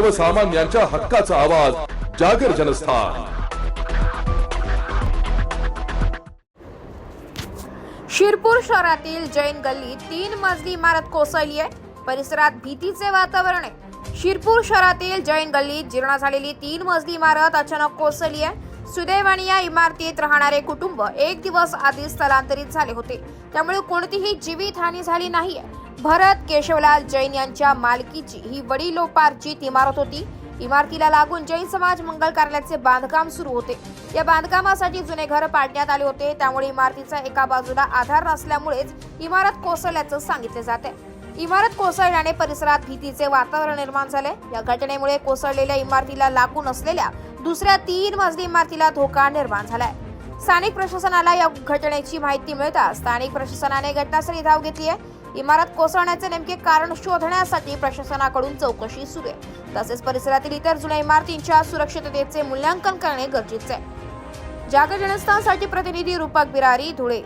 सर्वसामान्यांच्या हक्काचा आवाज जागर जनस्थान. शिरपूर शहरातील जैन गल्ली तीन मजली इमारत कोसळली आहे. परिसरात भीतीचे वातावरण आहे. शिरपूर शहरातील जैन गल्लीत जीर्ण झालेली तीन मजली इमारत अचानक कोसळली आहे. सुदैवाने या इमारतीत राहणारे कुटुंब एक दिवस आधी स्थलांतरित झाले होते. त्यामुळे कोणतीही जीवितहानी झाली नाहीये. भरत केशवलाल जैन यांच्या मालकीची ही वडिलोपार्जित इमारत होती. इमारतीला लागून जैन समाज मंगल कार्यालयाचे बांधकाम सुरू होते. या बांधकामासाठी जुने घर पाडण्यात आले होते. त्यामुळे इमारतीचा एका बाजूला आधार नसल्यामुळेच इमारत कोसळल्याचं सांगितले जाते इमारत कोसळल्याने परिसरात भीतीचे वातावरण निर्माण झाले या घटनेमुळे कोसळलेल्या इमारतीला लागून असलेल्या दुसऱ्या तीन मजली इमारतीला धोका निर्माण झालाय. स्थानिक प्रशासनाला या घटनेची माहिती मिळताच स्थानिक प्रशासनाने घटनास्थळी धाव घेतली आहे इमारत कोसळण्याचे नेमके कारण शोधण्यासाठी प्रशासनाकडून चौकशी सुरू आहे. तसेच परिसरातील इतर जुन्या इमारतींच्या सुरक्षिततेचे मूल्यांकन करणे गरजेचे आहे. जागर जनस्थानसाठी प्रतिनिधी रूपक बिरारी धुळे.